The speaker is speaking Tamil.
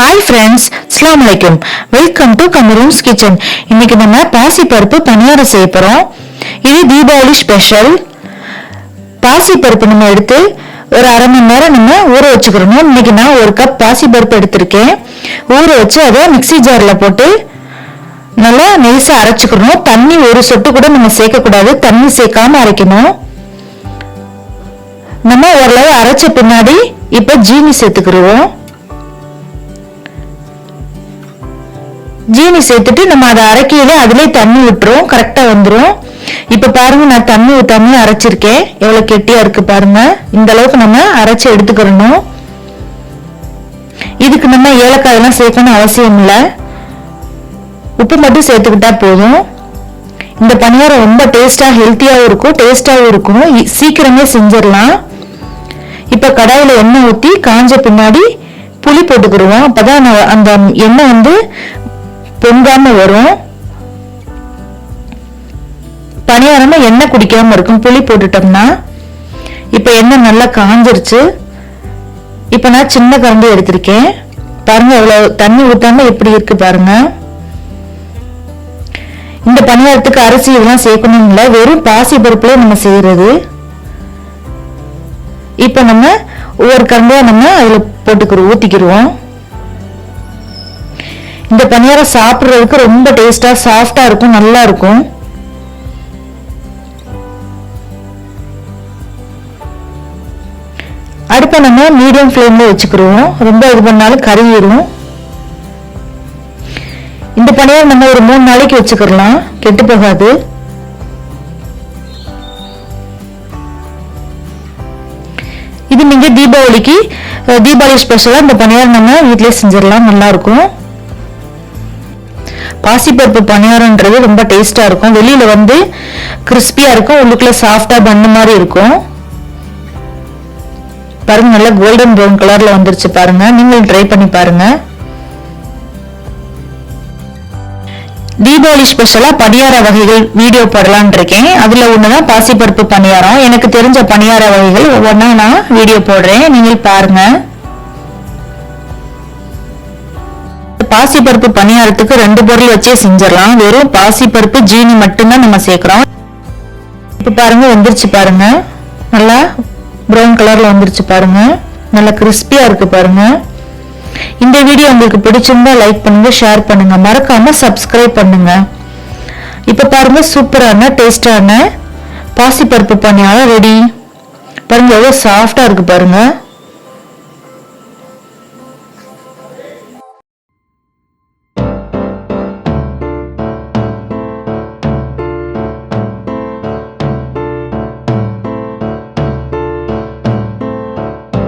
ஹாய் ஃப்ரெண்ட்ஸ் அஸ்லாம் வலைக்கம் வெல்கம் டு கமரூம்ஸ் கிச்சன் இன்னைக்கு நம்ம பாசி பருப்பு பணியாரம் செய்ய போகிறோம் இது தீபாவளி ஸ்பெஷல் பாசி பருப்பு நம்ம எடுத்து ஒரு அரை மணி நேரம் நம்ம ஊற வச்சுக்கிறணும். இன்னைக்கு நான் ஒரு கப் பாசி பருப்பு எடுத்திருக்கேன். ஊற வச்சு அதை மிக்ஸி ஜாரில் போட்டு நல்லா நெய்ஸா அரைச்சுக்கணும் தண்ணி ஒரு சொட்டு கூட நம்ம சேர்க்கக்கூடாது தண்ணி சேர்க்காம அரைக்கணும். நம்ம ஓரளவு அரைச்ச பின்னாடி இப்போ ஜீனி சேர்த்துக்கிடுவோம் ஜீனி சேர்த்துட்டு நம்ம அதை அரைக்கையில அதுலயே தண்ணி விட்டுரும் கரெக்டா வந்துடும் இப்ப பாருங்க நான் தண்ணி ஊத்தாம அரைச்சிருக்கேன். எவ்வளவு கெட்டியா இருக்கு பாருங்க. இந்த அளவுக்கு நம்ம அரைச்சு எடுத்துக்கிறணும் இதுக்கு நம்ம ஏலக்காய் எல்லாம் சேர்க்கணும் அவசியம் இல்லை. உப்பு மட்டும் சேர்த்துக்கிட்டா போதும். இந்த பணியாரம் ரொம்ப டேஸ்டா ஹெல்த்தியாவும் இருக்கும் டேஸ்டாவும் இருக்கும். சீக்கிரமே செஞ்சிடலாம். இப்ப கடாயில எண்ணெய் ஊத்தி காஞ்ச பின்னாடி புளி போட்டுக்கிடுவோம். அப்பதான் அந்த எண்ணெய் வந்து பொங்காம வரும். பணியாரமா எண்ணெய் குடிக்காம இருக்கும். புளி போட்டுட்டோம்னா இப்ப எண்ணெய் நல்லா காஞ்சிருச்சு. இப்ப நான் சின்ன கரண்டி எடுத்திருக்கேன். பாருங்க எவ்வளவு தண்ணி ஊத்தாம எப்படி இருக்கு பாருங்க. இந்த பணியாரத்துக்கு அரிசி இதெல்லாம் சேர்க்கணும் இல்லை வெறும் பாசி பருப்புல நம்ம செய்யறது. இப்ப நம்ம ஒவ்வொரு கரண்டியா நம்ம அதுல போட்டுக்கிறோம் ஊத்திக்கிருவோம் இந்த பணியாரம் சாப்பிட்றதுக்கு ரொம்ப டேஸ்ட்டாக சாஃப்டாக இருக்கும் நல்லா இருக்கும். அடுப்பை நம்ம மீடியம் ஃப்ளேமில் வச்சுக்கிறோம் ரொம்ப இது பண்ணாலும் கருகிரும். இந்த பணியாரம் நம்ம ஒரு மூணு நாளைக்கு வச்சுக்கிறலாம் கெட்டு போகாது. இது நீங்கள் தீபாவளிக்கு தீபாவளி ஸ்பெஷலாக இந்த பணியாரம் நம்ம வீட்டிலே செஞ்சிடலாம். நல்லாயிருக்கும் பாசிப்பருப்பு பணியாரம்ன்றது ரொம்ப டேஸ்ட்டாக இருக்கும். வெளியில் வந்து கிறிஸ்பியாக இருக்கும். உள்ளுக்குள்ளே சாஃப்டாக பண்ணு மாதிரி இருக்கும். பாருங்க நல்லா கோல்டன் ப்ரௌன் கலரில் வந்துருச்சு பாருங்க. நீங்களும் ட்ரை பண்ணி பாருங்க. தீபாவளி ஸ்பெஷலாக பணியார வகைகள் வீடியோ போடலான் இருக்கேன். ஒன்று தான் பாசிப்பருப்பு பணியாரம். எனக்கு தெரிஞ்ச பணியார வகைகள் ஒவ்வொன்றா நான் வீடியோ போடுறேன். நீங்கள் பாருங்கள் பாசிப்பருப்பு பணியாரத்துக்கு ரெண்டு பொருள் வச்சே செஞ்சிடலாம். வெறும் பாசிப்பருப்பு ஜீனி மட்டும்தான் நம்ம சேர்க்கிறோம். இப்போ பாருங்க வந்துருச்சு பாருங்க. நல்லா ப்ரௌன் கலர்ல வந்துருச்சு பாருங்க. நல்லா கிறிஸ்பியா இருக்கு பாருங்க. இந்த வீடியோ உங்களுக்கு பிடிச்சிருந்தா லைக் பண்ணுங்க ஷேர் பண்ணுங்க. மறக்காம சப்ஸ்கிரைப் பண்ணுங்க. இப்ப பாருங்க சூப்பரான டேஸ்டான பாசிப்பருப்பு பணியாரம் ரெடி பாருங்க எவ்வளவு சாஃப்டா இருக்கு பாருங்க.